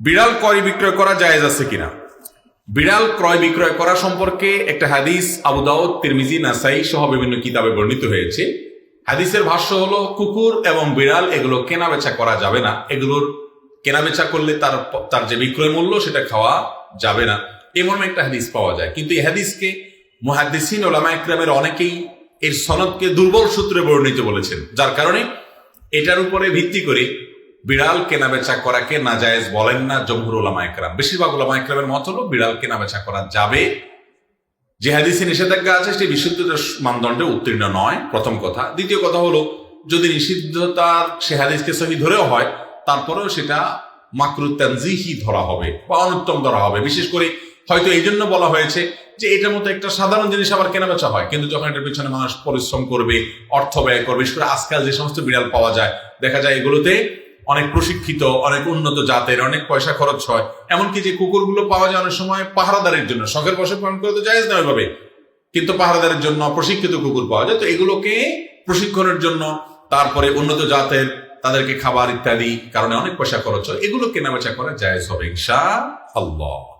বিড়াল ক্রয় বিক্রয় করা জায়েজ আছে কিনা? বিড়াল ক্রয় বিক্রয় করা সম্পর্কে একটা হাদিস আবু দাউদ, তিরমিজি, নাসাই সহ বিভিন্ন কিতাবে বর্ণিত হয়েছে। হাদিসের ভাষ্য হলো, কুকুর এবং বিড়াল এগুলো কেনা বেচা করা যাবে না। এগুলোর কেনা বেচা করলে তার তার যে বিক্রয় মূল্য সেটা খাওয়া যাবে না। এমন একটা হাদিস পাওয়া যায়। কিন্তু এই হাদিসকে মুহাদ্দিসিন ওলামা একরামের অনেকেই এর সনদকে দুর্বল সূত্রে বর্ণিত বলেছেন। যার কারণে এটার উপরে ভিত্তি করে বিড়াল কেনা বেচা করাকে নাজায়েজ বলেন না জমহুর ওলামা একরাম। বেশিরভাগ ওলামা একরামের মত হলো বিড়াল কেনা বেচা করা যাবে। যে হাদিসে নিষেধাজ্ঞা আছে, সেটি বিশুদ্ধতার মানদণ্ডে উত্তীর্ণ নয়, প্রথম কথা। দ্বিতীয় কথা হলো, যদি নিষিদ্ধতার সে হাদিসকে সহি ধরেও হয়, তারপরেও সেটা মাকরু তানজিহি ধরা হবে বা অনুত্তম ধরা হবে। বিশেষ করে হয়তো এই জন্য বলা হয়েছে যে এটার মতো একটা সাধারণ জিনিস আবার কেনা বেচা হয়। কিন্তু যখন এটার পিছনে মানুষ পরিশ্রম করবে, অর্থ ব্যয় করবে, বিশেষ করে আজকাল যে সমস্ত বিড়াল পাওয়া যায়, দেখা যায় এগুলোতে অনেক প্রশিক্ষিত, অনেক উন্নত জাতের, অনেক পয়সা খরচ হয়। এমনকি যে কুকুরগুলো পাওয়া যায় অনেক সময় পাহারাদারের জন্য, শখের বসে পালন করে তো যায় নয় ভাবে কিন্তু পাহারাদারের জন্য প্রশিক্ষিত কুকুর পাওয়া যায়। তো এগুলোকে প্রশিক্ষণের জন্য, তারপরে উন্নত জাতের, তাদেরকে খাবার ইত্যাদি কারণে অনেক পয়সা খরচ হয়। এগুলো কেনাবেচা করা জায়জ হবে ইনশা আল্লাহ